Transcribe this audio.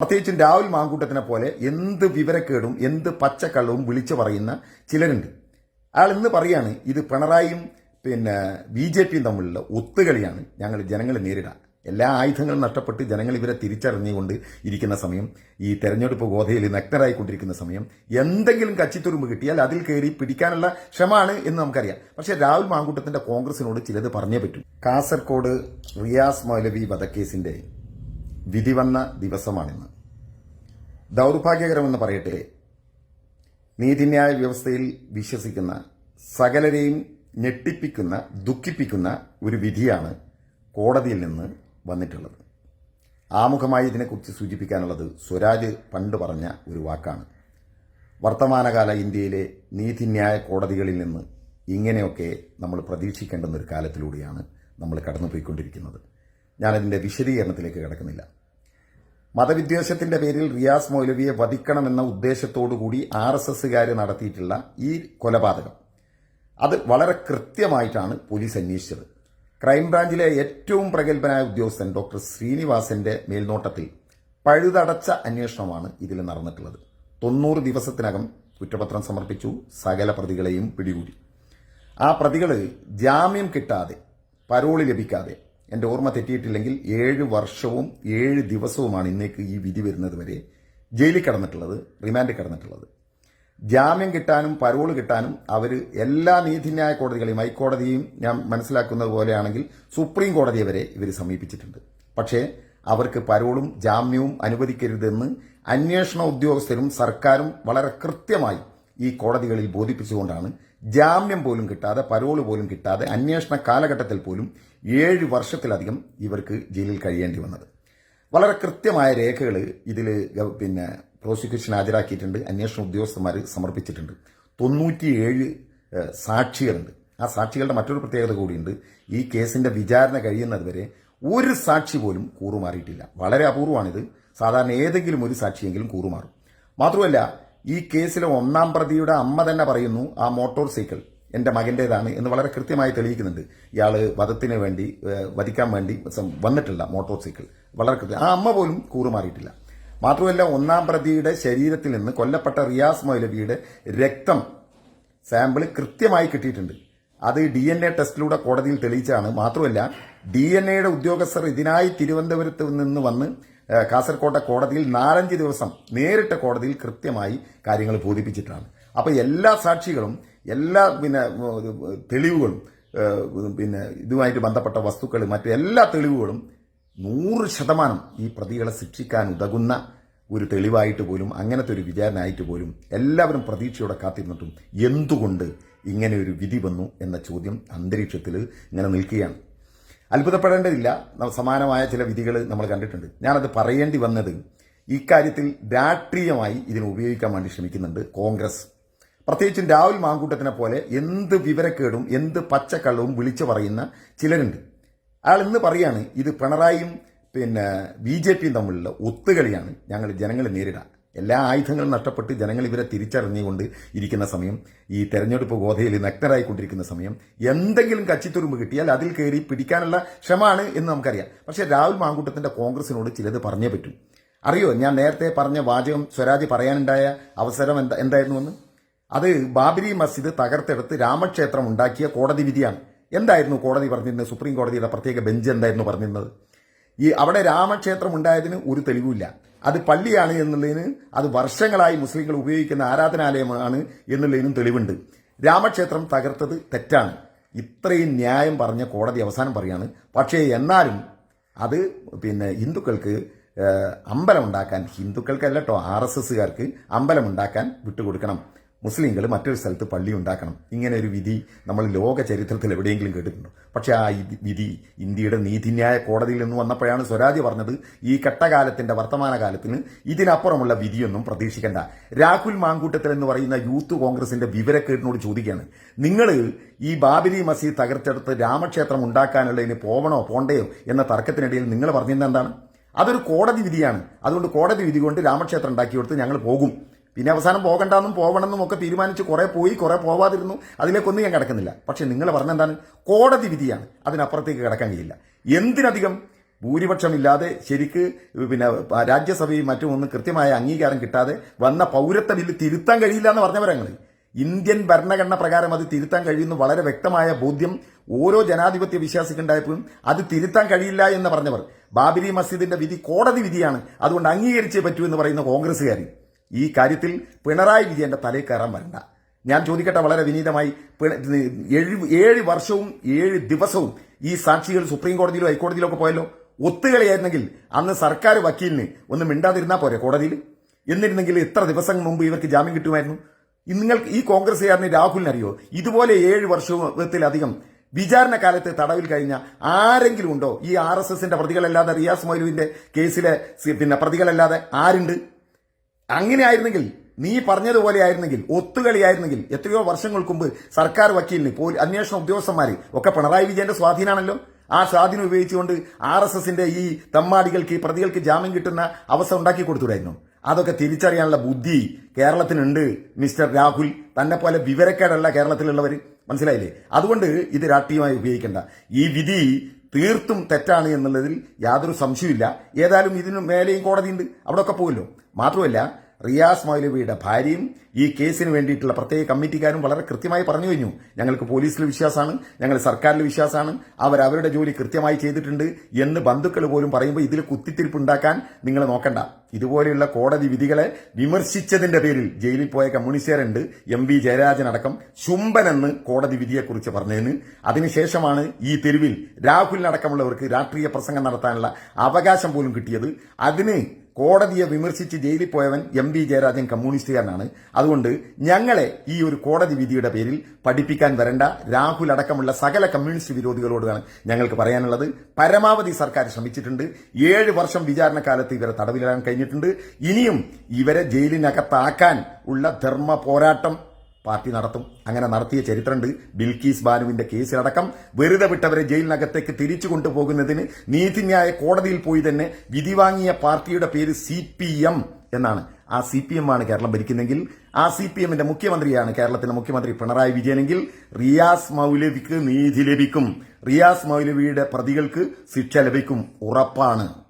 പ്രത്യേകിച്ചും രാഹുൽ മാങ്കൂട്ടത്തിനെ പോലെ എന്ത് വിവരക്കേടും എന്ത് പച്ചക്കള്ളവും വിളിച്ചു പറയുന്ന ചിലരുണ്ട്. അയാൾ ഇന്ന് പറയാണ് ഇത് പിണറായിയും പിന്നെ ബി ജെ പിയും തമ്മിലുള്ള ഒത്തുകളിയാണ്. ഞങ്ങൾ ജനങ്ങളെ നേരിടാൻ. എല്ലാ ആയുധങ്ങളും നഷ്ടപ്പെട്ട് ജനങ്ങൾ ഇവരെ തിരിച്ചറിഞ്ഞുകൊണ്ട് ഇരിക്കുന്ന സമയം ഈ തെരഞ്ഞെടുപ്പ് ഗോധയിൽ നഗ്നരായിക്കൊണ്ടിരിക്കുന്ന സമയം എന്തെങ്കിലും കച്ചിത്തുരുമ്പ് കിട്ടിയാൽ അതിൽ കയറി പിടിക്കാനുള്ള ശ്രമമാണ് എന്ന് നമുക്കറിയാം. പക്ഷെ രാഹുൽ മാങ്കൂട്ടത്തിന്റെ കോൺഗ്രസിനോട് ചിലത് പറഞ്ഞേ പറ്റൂ. കാസർകോട് റിയാസ് മൗലവി വധക്കേസിന്റെ വിധി വന്ന ദിവസമാണിന്ന്. ദൗർഭാഗ്യകരമെന്ന് പറയട്ടെ നീതിന്യായ വ്യവസ്ഥയിൽ വിശ്വസിക്കുന്ന സകലരെയും ഞെട്ടിപ്പിക്കുന്ന ദുഃഖിപ്പിക്കുന്ന ഒരു വിധിയാണ് കോടതിയിൽ നിന്ന് വന്നിട്ടുള്ളത്. ആമുഖമായി ഇതിനെക്കുറിച്ച് സൂചിപ്പിക്കാനുള്ളത് സ്വരാജ് പണ്ട് പറഞ്ഞ ഒരു വാക്കാണ്. വർത്തമാനകാല ഇന്ത്യയിലെ നീതിന്യായ കോടതികളിൽ നിന്ന് ഇങ്ങനെയൊക്കെ നമ്മൾ പ്രതീക്ഷിക്കേണ്ടുന്ന ഒരു കാലത്തിലൂടെയാണ് നമ്മൾ കടന്നുപോയിക്കൊണ്ടിരിക്കുന്നത്. ഞാനതിന്റെ വിശദീകരണത്തിലേക്ക് കിടക്കുന്നില്ല. മതവിദ്വേഷത്തിന്റെ പേരിൽ റിയാസ് മൗലവിയെ വധിക്കണമെന്ന ഉദ്ദേശത്തോടുകൂടി ആർ എസ് എസ്സുകാർ നടത്തിയിട്ടുള്ള ഈ കൊലപാതകം. അത് വളരെ കൃത്യമായിട്ടാണ് പോലീസ് അന്വേഷിച്ചത്. ക്രൈംബ്രാഞ്ചിലെ ഏറ്റവും പ്രഗത്ഭനായ ഉദ്യോഗസ്ഥൻ ഡോക്ടർ ശ്രീനിവാസന്റെ മേൽനോട്ടത്തിൽ പഴുതടച്ച അന്വേഷണമാണ് ഇതിൽ നടന്നിട്ടുള്ളത്. തൊണ്ണൂറ് ദിവസത്തിനകം കുറ്റപത്രം സമർപ്പിച്ചു സകല പ്രതികളെയും പിടികൂടി. ആ പ്രതികൾ ജാമ്യം കിട്ടാതെ പരോളി ലഭിക്കാതെ എന്റെ ഓർമ്മ തെറ്റിയിട്ടില്ലെങ്കിൽ ഏഴ് വർഷവും ഏഴ് ദിവസവുമാണ് ഇന്നേക്ക് ഈ വിധി വരുന്നത് വരെ ജയിലിൽ കിടന്നിട്ടുള്ളത് റിമാൻഡ് കിടന്നിട്ടുള്ളത്. ജാമ്യം കിട്ടാനും പരോൾ കിട്ടാനും അവർ എല്ലാ നീതിന്യായ കോടതികളെയും ഹൈക്കോടതിയും ഞാൻ മനസ്സിലാക്കുന്നത് പോലെയാണെങ്കിൽ സുപ്രീം കോടതിയെ വരെ ഇവർ സമീപിച്ചിട്ടുണ്ട്. പക്ഷേ അവർക്ക് പരോളും ജാമ്യവും അനുവദിക്കരുതെന്ന് അന്വേഷണ ഉദ്യോഗസ്ഥരും സർക്കാരും വളരെ കൃത്യമായി ഈ കോടതികളിൽ ബോധിപ്പിച്ചുകൊണ്ടാണ് ജാമ്യം പോലും കിട്ടാതെ പരോൾ പോലും കിട്ടാതെ അന്വേഷണ കാലഘട്ടത്തിൽ പോലും ഏഴ് വർഷത്തിലധികം ഇവർക്ക് ജയിലിൽ കഴിയേണ്ടി വന്നത്. വളരെ കൃത്യമായ രേഖകൾ ഇതിൽ പിന്നെ പ്രോസിക്യൂഷൻ ഹാജരാക്കിയിട്ടുണ്ട്. അന്വേഷണ ഉദ്യോഗസ്ഥന്മാർ സമർപ്പിച്ചിട്ടുണ്ട്. തൊണ്ണൂറ്റിയേഴ് സാക്ഷികളുണ്ട്. ആ സാക്ഷികളുടെ മറ്റൊരു പ്രത്യേകത കൂടിയുണ്ട്. ഈ കേസിന്റെ വിചാരണ കഴിയുന്നത് വരെ ഒരു സാക്ഷി പോലും കൂറുമാറിയിട്ടില്ല. വളരെ അപൂർവമാണിത് സാധാരണ ഏതെങ്കിലും ഒരു സാക്ഷിയെങ്കിലും കൂറുമാറും. മാത്രമല്ല ഈ കേസിലെ ഒന്നാം പ്രതിയുടെ അമ്മ തന്നെ പറയുന്നു ആ മോട്ടോർ സൈക്കിൾ എന്റെ മകന്റേതാണ് എന്ന് വളരെ കൃത്യമായി തെളിയിക്കുന്നുണ്ട്. ഇയാൾ വധത്തിന് വേണ്ടി വധിക്കാൻ വേണ്ടി വന്നിട്ടില്ല മോട്ടോർ സൈക്കിൾ. വളരെ കൃത്യം ആ അമ്മ പോലും കൂറുമാറിയിട്ടില്ല. മാത്രമല്ല ഒന്നാം പ്രതിയുടെ ശരീരത്തിൽ നിന്ന് കൊല്ലപ്പെട്ട റിയാസ് മൗലവിയുടെ രക്തം സാമ്പിൾ കൃത്യമായി കിട്ടിയിട്ടുണ്ട്. അത് ഡി എൻ എ ടെസ്റ്റിലൂടെ കോടതിയിൽ തെളിയിച്ചാണ്. മാത്രമല്ല ഡി എൻ എയുടെ ഉദ്യോഗസ്ഥർ ഇതിനായി തിരുവനന്തപുരത്ത് നിന്ന് വന്ന് കാസർകോട്ടെ കോടതിയിൽ നാലഞ്ച് ദിവസം നേരിട്ട കോടതിയിൽ കൃത്യമായി കാര്യങ്ങൾ ബോധിപ്പിച്ചിട്ടാണ്. അപ്പോൾ എല്ലാ സാക്ഷികളും എല്ലാ പിന്നെ തെളിവുകളും പിന്നെ ഇതുമായിട്ട് ബന്ധപ്പെട്ട വസ്തുക്കൾ മറ്റു എല്ലാ തെളിവുകളും നൂറ് ശതമാനം ഈ പ്രതികളെ ശിക്ഷിക്കാൻ ഉതകുന്ന ഒരു തെളിവായിട്ട് പോലും അങ്ങനത്തെ ഒരു വിചാരണ ആയിട്ട് പോലും എല്ലാവരും പ്രതീക്ഷയോടെ കാത്തിരുന്നിട്ടും എന്തുകൊണ്ട് ഇങ്ങനെ ഒരു വിധി വന്നു എന്ന ചോദ്യം അന്തരീക്ഷത്തിൽ ഇങ്ങനെ നിൽക്കുകയാണ്. അത്ഭുതപ്പെടേണ്ടതില്ല. സമാനമായ ചില വിധികൾ നമ്മൾ കണ്ടിട്ടുണ്ട്. ഞാനത് പറയേണ്ടി വന്നത് ഇക്കാര്യത്തിൽ രാഷ്ട്രീയമായി ഇതിനെ ഉപയോഗിക്കാൻ വേണ്ടി ശ്രമിക്കുന്നുണ്ട് കോൺഗ്രസ്. പ്രത്യേകിച്ചും രാഹുൽ മാങ്കൂട്ടത്തിനെ പോലെ എന്ത് വിവരക്കേടും എന്ത് പച്ചക്കള്ളവും വിളിച്ചു പറയുന്ന ചിലരുണ്ട്. അയാൾ ഇന്ന് പറയാണ് ഇത് പിണറായിയും പിന്നെ ബി ജെ പിയും തമ്മിലുള്ള ഒത്തുകളിയാണ് ഞങ്ങൾ ജനങ്ങളെ നേരിടാൻ. എല്ലാ ആയുധങ്ങളും നഷ്ടപ്പെട്ട് ജനങ്ങൾ ഇവരെ തിരിച്ചറിഞ്ഞുകൊണ്ട് ഇരിക്കുന്ന സമയം ഈ തെരഞ്ഞെടുപ്പ് ഗോധയിൽ നഗ്നരായിക്കൊണ്ടിരിക്കുന്ന സമയം എന്തെങ്കിലും കച്ചിത്തുരുമ്പ് കിട്ടിയാൽ അതിൽ കയറി പിടിക്കാനുള്ള ശ്രമമാണ് എന്ന് നമുക്കറിയാം. പക്ഷേ രാഹുൽ മാങ്കൂട്ടത്തിന്റെ കോൺഗ്രസിനോട് ചിലത് പറഞ്ഞേ പറ്റൂ. അറിയോ ഞാൻ നേരത്തെ പറഞ്ഞ വാചകം സ്വരാജ് പറയാനുണ്ടായ അവസരം എന്താ എന്തായിരുന്നുവെന്ന്? അത് ബാബരി മസ്ജിദ് തകർത്തെടുത്ത് രാമക്ഷേത്രം ഉണ്ടാക്കിയ കോടതി വിധിയാണ്. എന്തായിരുന്നു കോടതി പറഞ്ഞിരുന്നത്? സുപ്രീം കോടതിയുടെ പ്രത്യേക ബെഞ്ച് എന്തായിരുന്നു പറഞ്ഞിരുന്നത്? ഈ അവിടെ രാമക്ഷേത്രം ഉണ്ടായതിന് ഒരു തെളിവില്ല അത് പള്ളിയാണ് എന്നുള്ളതിന് അത് വർഷങ്ങളായി മുസ്ലിങ്ങൾ ഉപയോഗിക്കുന്ന ആരാധനാലയമാണ് എന്നുള്ളതിനും തെളിവുണ്ട്. രാമക്ഷേത്രം തകർത്തത് തെറ്റാണ്. ഇത്രയും ന്യായം പറഞ്ഞ കോടതി അവസാനം പറയാണ്. പക്ഷേ എന്നാലും അത് പിന്നെ ഹിന്ദുക്കൾക്ക് അമ്പലമുണ്ടാക്കാൻ ഹിന്ദുക്കൾക്കല്ല കേട്ടോ ആർ എസ് എസുകാർക്ക് അമ്പലമുണ്ടാക്കാൻ വിട്ടുകൊടുക്കണം. മുസ്ലിങ്ങൾ മറ്റൊരു സ്ഥലത്ത് പള്ളി ഉണ്ടാക്കണം. ഇങ്ങനെ ഒരു വിധി നമ്മൾ ലോക ചരിത്രത്തിൽ എവിടെയെങ്കിലും കേട്ടിട്ടുണ്ടോ? പക്ഷേ ആ വിധി ഇന്ത്യയുടെ നീതിന്യായ കോടതിയിൽ നിന്ന് വന്നപ്പോഴാണ് സ്വരാജ് പറഞ്ഞത് ഈ കട്ടകാലത്തിന്റെ വർത്തമാനകാലത്തിന് ഇതിനപ്പുറമുള്ള വിധിയൊന്നും പ്രതീക്ഷിക്കേണ്ട. രാഹുൽ മാങ്കൂട്ടത്തിൽ എന്ന് പറയുന്ന യൂത്ത് കോൺഗ്രസിന്റെ വിവരക്കേടിനോട് ചോദിക്കുകയാണ്. നിങ്ങൾ ഈ ബാബരി മസീദ് തകർത്തെടുത്ത് രാമക്ഷേത്രം ഉണ്ടാക്കാനുള്ളതിന് പോവണോ പോണ്ടയോ എന്ന തർക്കത്തിനിടയിൽ നിങ്ങൾ പറഞ്ഞിരുന്ന എന്താണ്? അതൊരു കോടതി വിധിയാണ്. അതുകൊണ്ട് കോടതി വിധി കൊണ്ട് രാമക്ഷേത്രം ഉണ്ടാക്കി കൊടുത്ത് ഞങ്ങൾ പോകും. പിന്നെ അവസാനം പോകണ്ടെന്നും പോകണമെന്നും ഒക്കെ തീരുമാനിച്ച് കുറേ പോയി കുറേ പോവാതിരുന്നു. അതിലേക്കൊന്നും ഞാൻ കിടക്കുന്നില്ല. പക്ഷേ നിങ്ങൾ പറഞ്ഞെന്താണ് കോടതി വിധിയാണ്. അതിനപ്പുറത്തേക്ക് കിടക്കാൻ കഴിയില്ല. എന്തിനധികം ഭൂരിപക്ഷമില്ലാതെ ശരിക്ക് പിന്നെ രാജ്യസഭയും മറ്റും ഒന്നും കൃത്യമായ അംഗീകാരം കിട്ടാതെ വന്ന പൗരത്വ ബില്ല് തിരുത്താൻ കഴിയില്ല എന്ന് പറഞ്ഞവരങ്ങൾ ഇന്ത്യൻ ഭരണഘടന പ്രകാരം അത് തിരുത്താൻ കഴിയുന്ന വളരെ വ്യക്തമായ ബോധ്യം ഓരോ ജനാധിപത്യ വിശ്വാസിക്കുണ്ടായപ്പോഴും അത് തിരുത്താൻ കഴിയില്ല എന്ന് പറഞ്ഞവർ. ബാബരി മസ്ജിദിന്റെ വിധി കോടതി വിധിയാണ്. അതുകൊണ്ട് അംഗീകരിച്ചേ പറ്റൂ എന്ന് പറയുന്ന കോൺഗ്രസ്സുകാർ ഈ കാര്യത്തിൽ പിണറായി വിജയന്റെ തലയിൽ കയറാൻ വരണ്ട. ഞാൻ ചോദിക്കട്ടെ വളരെ വിനീതമായി ഏഴ് ഏഴ് വർഷവും ഏഴ് ദിവസവും ഈ സാക്ഷികൾ സുപ്രീം കോടതിയിലോ ഹൈക്കോടതിയിലോ ഒക്കെ പോയല്ലോ. ഒത്തുകളിയായിരുന്നെങ്കിൽ അന്ന് സർക്കാർ വക്കീലിന് ഒന്ന് മിണ്ടാതിരുന്നാൽ പോരെ കോടതിയിൽ? എന്നിരുന്നെങ്കിൽ എത്ര ദിവസം മുമ്പ് ഇവർക്ക് ജാമ്യം കിട്ടുമായിരുന്നു? നിങ്ങൾക്ക് ഈ കോൺഗ്രസ്സുകാരന് രാഹുലിനറിയോ ഇതുപോലെ ഏഴ് വർഷത്തിലധികം വിചാരണ കാലത്ത് തടവിൽ കഴിഞ്ഞ ആരെങ്കിലും ഉണ്ടോ? ഈ ആർ എസ് എസിന്റെ പ്രതികളല്ലാതെ റിയാസ് മൊയ്ലുവിന്റെ കേസിലെ പിന്നെ പ്രതികളല്ലാതെ ആരുണ്ട്? അങ്ങനെ ആയിരുന്നെങ്കിൽ നീ പറഞ്ഞതുപോലെ ആയിരുന്നെങ്കിൽ ഒത്തുകളിയായിരുന്നെങ്കിൽ എത്രയോ വർഷങ്ങൾക്ക് മുമ്പ് സർക്കാർ വക്കീലിന് പോലീസ് അന്വേഷണ ഉദ്യോഗസ്ഥന്മാര് ഒക്കെ പിണറായി വിജയന്റെ സ്വാധീനമാണല്ലോ ആ സ്വാധീനം ഉപയോഗിച്ചുകൊണ്ട് ആർ എസ് എസിന്റെ ഈ തമ്മാടികൾക്ക് പ്രതികൾക്ക് ജാമ്യം കിട്ടുന്ന അവസ്ഥ ഉണ്ടാക്കി കൊടുത്തുകൂടായിരുന്നു അതൊക്കെ തിരിച്ചറിയാനുള്ള ബുദ്ധി കേരളത്തിനുണ്ട് മിസ്റ്റർ രാഹുൽ. തന്നെ പോലെ വിവരക്കേടല്ല കേരളത്തിലുള്ളവർ മനസ്സിലായില്ലേ? അതുകൊണ്ട് ഇത് രാഷ്ട്രീയമായി ഉപയോഗിക്കേണ്ട. ഈ വിധി തീർത്തും തെറ്റാണ് എന്നുള്ളതിൽ യാതൊരു സംശയമില്ല ഏതായാലും ഇതിന് മേലെയും കോടതിയുണ്ട്. അവിടെയൊക്കെ പോകുമല്ലോ മാത്രമല്ല റിയാസ് മൗലവിയുടെ ഭാര്യയും ഈ കേസിന് വേണ്ടിയിട്ടുള്ള പ്രത്യേക കമ്മിറ്റിക്കാരും വളരെ കൃത്യമായി പറഞ്ഞു കഴിഞ്ഞു. ഞങ്ങൾക്ക് പോലീസിൽ വിശ്വാസമാണ് ഞങ്ങൾ സർക്കാരിൽ വിശ്വാസമാണ്. അവർ അവരുടെ ജോലി കൃത്യമായി ചെയ്തിട്ടുണ്ട് എന്ന് ബന്ധുക്കൾ പോലും പറയുമ്പോൾ ഇതിൽ കുത്തിത്തിരിപ്പ് ഉണ്ടാക്കാൻ നിങ്ങൾ നോക്കണ്ട. ഇതുപോലെയുള്ള കോടതി വിധികളെ വിമർശിച്ചതിന്റെ പേരിൽ ജയിലിൽ പോയ കമ്മ്യൂണിസ്റ്റുകാരുണ്ട് എം വി ജയരാജൻ അടക്കം ശുംബനെന്ന് കോടതി വിധിയെക്കുറിച്ച് പറഞ്ഞതിന്. അതിനുശേഷമാണ് ഈ തെരുവിൽ രാഹുലിനടക്കമുള്ളവർക്ക് രാഷ്ട്രീയ പ്രസംഗം നടത്താനുള്ള അവകാശം പോലും കിട്ടിയത്. അതിന് കോടതിയെ വിമർശിച്ച് ജയിലിൽ പോയവൻ എം വി ജയരാജൻ കമ്മ്യൂണിസ്റ്റുകാരനാണ്. അതുകൊണ്ട് ഞങ്ങളെ ഈ ഒരു കോടതി വിധിയുടെ പേരിൽ പഠിപ്പിക്കാൻ വരണ്ട രാഹുൽ അടക്കമുള്ള സകല കമ്മ്യൂണിസ്റ്റ് വിരോധികളോടാണ് ഞങ്ങൾക്ക് പറയാനുള്ളത്. പരമാവധി സർക്കാർ ശ്രമിച്ചിട്ടുണ്ട്. ഏഴ് വർഷം വിചാരണക്കാലത്ത് ഇവരെ തടവിലിടാൻ കഴിഞ്ഞിട്ടുണ്ട്. ഇനിയും ഇവരെ ജയിലിനകത്താക്കാൻ ഉള്ള ധർമ്മ പോരാട്ടം പാർട്ടി നടത്തും. അങ്ങനെ നടത്തിയ ചരിത്രമുണ്ട് ബിൽക്കീസ് ബാനുവിന്റെ കേസിലടക്കം വെറുതെ വിട്ടവരെ ജയിലിനകത്തേക്ക് തിരിച്ചു കൊണ്ടുപോകുന്നതിന് നീതിന്യായ കോടതിയിൽ പോയി തന്നെ വിധി വാങ്ങിയ പാർട്ടിയുടെ പേര് സി എന്നാണ്. ആ സി പി എം ആണ് കേരളം ഭരിക്കുന്നെങ്കിൽ ആ സി പി എമ്മിന്റെ മുഖ്യമന്ത്രിയാണ് കേരളത്തിലെ മുഖ്യമന്ത്രി പിണറായി വിജയനെങ്കിൽ റിയാസ് മൗലവിക്ക് നീതി ലഭിക്കും. റിയാസ് മൗലവിയുടെ പ്രതികൾക്ക് ശിക്ഷ ലഭിക്കും. ഉറപ്പാണ്.